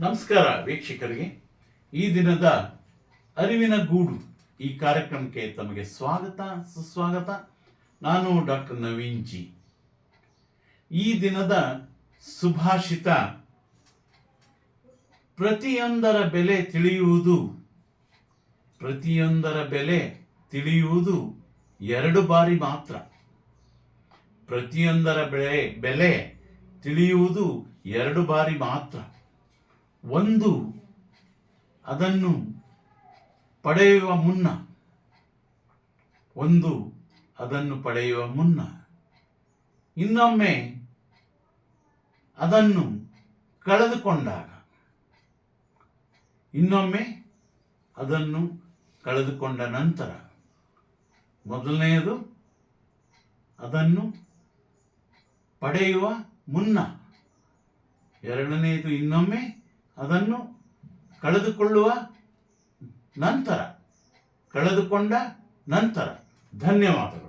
ನಮಸ್ಕಾರ ವೀಕ್ಷಕರಿಗೆ. ಈ ದಿನದ ಅರಿವಿನ ಗೂಡು ಈ ಕಾರ್ಯಕ್ರಮಕ್ಕೆ ತಮಗೆ ಸ್ವಾಗತ, ಸುಸ್ವಾಗತ. ನಾನು ಡಾಕ್ಟರ್ ನವೀನ್ ಜಿ. ಈ ದಿನದ ಸುಭಾಷಿತ ಪ್ರತಿಯೊಂದರ ಬೆಲೆ ತಿಳಿಯುವುದು, ಪ್ರತಿಯೊಂದರ ಬೆಲೆ ತಿಳಿಯುವುದು ಎರಡು ಬಾರಿ ಮಾತ್ರ. ಪ್ರತಿಯೊಂದರ ಬೆಳೆ, ಬೆಲೆ ತಿಳಿಯುವುದು ಎರಡು ಬಾರಿ ಮಾತ್ರ. ಒಂದು ಅದನ್ನು ಪಡೆಯುವ ಮುನ್ನ, ಒಂದು ಅದನ್ನು ಪಡೆಯುವ ಮುನ್ನ, ಇನ್ನೊಮ್ಮೆ ಅದನ್ನು ಕಳೆದುಕೊಂಡಾಗ, ಇನ್ನೊಮ್ಮೆ ಅದನ್ನು ಕಳೆದುಕೊಂಡ ನಂತರ, ಮೊದಲನೆಯದು ಅದನ್ನು ಪಡೆಯುವ ಮುನ್ನ, ಎರಡನೆಯದು ಇನ್ನೊಮ್ಮೆ ಅದನ್ನು ಕಳೆದುಕೊಳ್ಳುವ ನಂತರ ಕಳೆದುಕೊಂಡ ನಂತರ. ಧನ್ಯವಾದಗಳು.